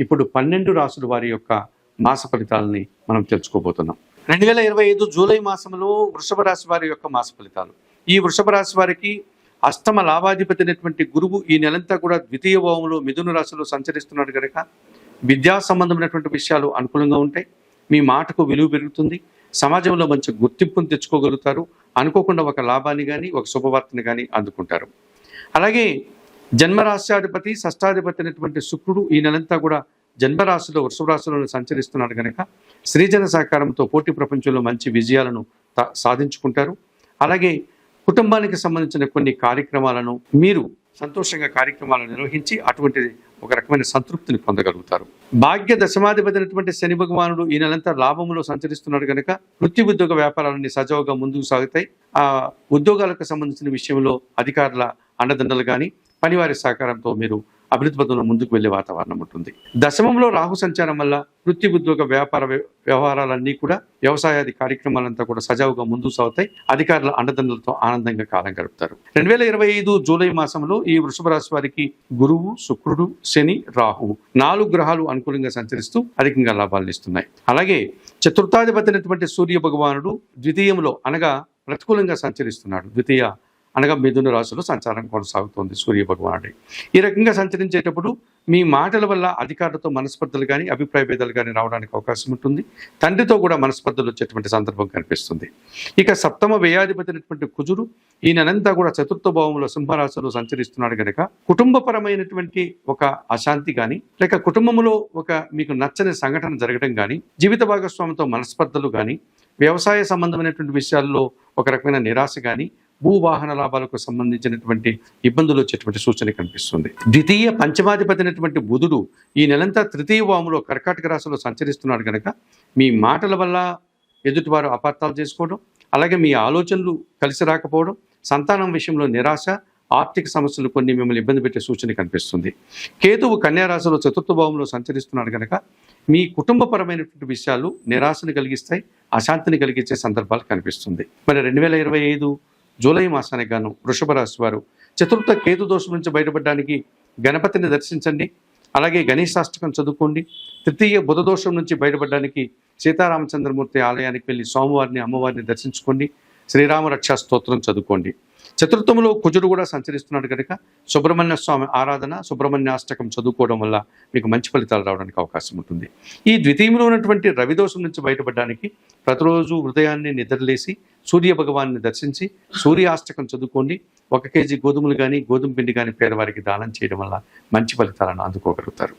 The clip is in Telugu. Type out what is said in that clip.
ఇప్పుడు పన్నెండు రాసుల వారి యొక్క మాస ఫలితాలని మనం తెలుసుకోబోతున్నాం. రెండు వేల ఇరవై ఐదు జూలై మాసంలో వృషభ రాశి వారి యొక్క మాస ఫలితాలు. ఈ వృషభ రాశి వారికి అష్టమ లాభాధిపతి అయినటువంటి గురువు ఈ నెలంతా కూడా ద్వితీయ భావంలో మిథున రాశిలో సంచరిస్తున్నాడు కనుక విద్యా సంబంధమైనటువంటి విషయాలు అనుకూలంగా ఉంటాయి. మీ మాటకు విలువ పెరుగుతుంది. సమాజంలో మంచి గుర్తింపును తెచ్చుకోగలుగుతారు. అనుకోకుండా ఒక లాభాన్ని కానీ ఒక శుభవార్తని కానీ అందుకుంటారు. అలాగే జన్మరాశ్యాధిపతి షష్టాధిపతి అయినటువంటి శుక్రుడు ఈ నెలంతా కూడా జన్మరాశిలో వృషభ రాశిలో సంచరిస్తున్నాడు కనుక శ్రీజన సహకారంతో పోటీ ప్రపంచంలో మంచి విజయాలను సాధించుకుంటారు. అలాగే కుటుంబానికి సంబంధించిన కొన్ని కార్యక్రమాలను మీరు సంతోషంగా కార్యక్రమాలను నిర్వహించి అటువంటి ఒక రకమైన సంతృప్తిని పొందగలుగుతారు. భాగ్య దశమాధిపతి అయినటువంటి శని భగవానుడు ఈ నెలంతా లాభంలో సంచరిస్తున్నాడు కనుక వృత్తి ఉద్యోగ వ్యాపారాలన్నీ సజావుగా ముందుకు సాగుతాయి. ఆ ఉద్యోగాలకు సంబంధించిన విషయంలో అధికారుల అండదండలు కానీ పనివారి సహకారంతో మీరు అభివృద్ధి పథంలో ముందుకు వెళ్ళే వాతావరణం ఉంటుంది. దశమంలో రాహు సంచారం వల్ల వృత్తి ఉద్యోగ వ్యాపార వ్య- వ్యవహారాలన్నీ కూడా వ్యవసాయాది కార్యక్రమాలంతా కూడా సజావుగా ముందుకు సాగుతాయి. అధికారుల అండదండలతో ఆనందంగా కాలం గడుపుతారు. రెండు వేల ఇరవై ఐదు జూలై మాసంలో ఈ వృషభ రాశి వారికి గురువు శుక్రుడు శని రాహువు నాలుగు గ్రహాలు అనుకూలంగా సంచరిస్తూ అధికంగా లాభాలను ఇస్తున్నాయి. అలాగే చతుర్థాధిపతినటువంటి సూర్య భగవానుడు ద్వితీయంలో అనగా ప్రతికూలంగా సంచరిస్తున్నాడు. ద్వితీయ అనగా మిథున రాశిలో సంచారం కొనసాగుతోంది సూర్య భగవానుడి ఈ రకంగా సంచరించేటప్పుడు మీ మాటల వల్ల అధికారులతో మనస్పర్ధలు కానీ అభిప్రాయ భేదాలు కానీ రావడానికి అవకాశం ఉంటుంది. తండ్రితో కూడా మనస్పర్ధలు వచ్చేటువంటి సందర్భం కనిపిస్తుంది. ఇక సప్తమ వ్యయాధిపతి అయినటువంటి కుజుడు ఈయనంతా కూడా చతుర్థ భావంలో సింహరాశిలో సంచరిస్తున్నాడు కనుక కుటుంబపరమైనటువంటి ఒక అశాంతి కానీ లేక కుటుంబంలో ఒక మీకు నచ్చని సంఘటన జరగడం కానీ జీవిత భాగస్వామితో మనస్పర్ధలు కానీ వ్యవసాయ సంబంధమైనటువంటి విషయాల్లో ఒక రకమైన నిరాశ కానీ భూవాహన లాభాలకు సంబంధించినటువంటి ఇబ్బందులు వచ్చేటువంటి సూచన కనిపిస్తుంది. ద్వితీయ పంచమాధిపతి అయినటువంటి బుధుడు ఈ నెలంతా తృతీయ వాములో కర్కాటక రాశిలో సంచరిస్తున్నాడు కనుక మీ మాటల వల్ల ఎదుటివారు అపార్థాలు చేసుకోవడం అలాగే మీ ఆలోచనలు కలిసి రాకపోవడం సంతానం విషయంలో నిరాశ ఆర్థిక సమస్యలు కొన్ని మిమ్మల్ని ఇబ్బంది పెట్టే సూచన కనిపిస్తుంది. కేతువు కన్యారాశిలో చతుర్థ భావంలో సంచరిస్తున్నాడు కనుక మీ కుటుంబపరమైనటువంటి విషయాలు నిరాశను కలిగిస్తాయి అశాంతిని కలిగించే సందర్భాలు కనిపిస్తుంది. మరి రెండు వేల ఇరవై ఐదు జూలై మాసానికి గాను వృషభ రాశి వారు చతుర్థ కేతు దోషం నుంచి బయటపడడానికి గణపతిని దర్శించండి. అలాగే గణేశాష్టకం చదువుకోండి. తృతీయ బుధ దోషం నుంచి బయటపడడానికి సీతారామచంద్రమూర్తి ఆలయానికి వెళ్ళి స్వామివారిని అమ్మవారిని దర్శించుకోండి. శ్రీరామ రక్షా స్తోత్రం చదువుకోండి. చతుర్థములో కుజుడు కూడా సంచరిస్తున్నాడు కనుక సుబ్రహ్మణ్య స్వామి ఆరాధన సుబ్రహ్మణ్యాష్టకం చదువుకోవడం వల్ల మీకు మంచి ఫలితాలు రావడానికి అవకాశం ఉంటుంది. ఈ ద్వితీయంలో ఉన్నటువంటి రవిదోషం నుంచి బయటపడడానికి ప్రతిరోజు హృదయాన్ని నిద్రలేసి సూర్య భగవాన్ని దర్శించి సూర్యాష్టకం చదువుకోండి. ఒక కేజీ గోధుమలు కానీ గోధుమ పిండి కానీ పేదవారికి దానం చేయడం వల్ల మంచి ఫలితాలను అందుకోగలుగుతారు.